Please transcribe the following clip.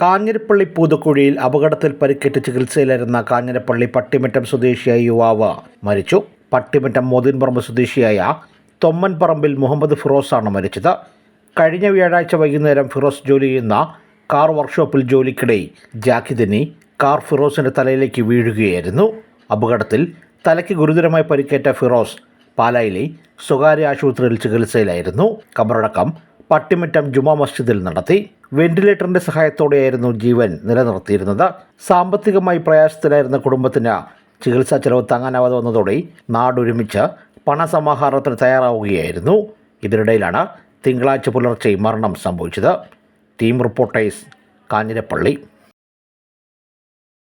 കാഞ്ഞിരപ്പള്ളി പൂതക്കുഴിയിൽ അപകടത്തിൽ പരിക്കേറ്റ് ചികിത്സയിലായിരുന്ന കാഞ്ഞിരപ്പള്ളി പട്ടിമറ്റം സ്വദേശിയായ യുവാവ് മരിച്ചു. പട്ടിമറ്റം മോദിൻപറമ്പ് സ്വദേശിയായ തൊമ്മൻപറമ്പിൽ മുഹമ്മദ് ഫിറോസാണ് മരിച്ചത്. കഴിഞ്ഞ വ്യാഴാഴ്ച വൈകുന്നേരം ഫിറോസ് ജോലി ചെയ്യുന്ന കാർ വർക്ക്ഷോപ്പിൽ ജോലിക്കിടെ ജാക്കിദിനി കാർ ഫിറോസിന്റെ തലയിലേക്ക് വീഴുകയായിരുന്നു. അപകടത്തിൽ തലയ്ക്ക് ഗുരുതരമായി പരിക്കേറ്റ ഫിറോസ് പാലായിലെ സ്വകാര്യ ആശുപത്രിയിൽ ചികിത്സയിലായിരുന്നു. കബറടക്കം പട്ടിമറ്റം ജുമാ മസ്ജിദിൽ നടത്തി. വെന്റിലേറ്ററിന്റെ സഹായത്തോടെയായിരുന്നു ജീവൻ നിലനിർത്തിയിരുന്നത്. സാമ്പത്തികമായി പ്രയാസത്തിലായിരുന്ന കുടുംബത്തിന് ചികിത്സാ ചെലവ് താങ്ങാനാവാതെ വന്നതോടെ നാടൊരുമിച്ച് പണസമാഹാരത്തിന് തയ്യാറാവുകയായിരുന്നു. ഇതിനിടയിലാണ് തിങ്കളാഴ്ച പുലർച്ചെ മരണം സംഭവിച്ചത്. Team reporters Kanjirappally.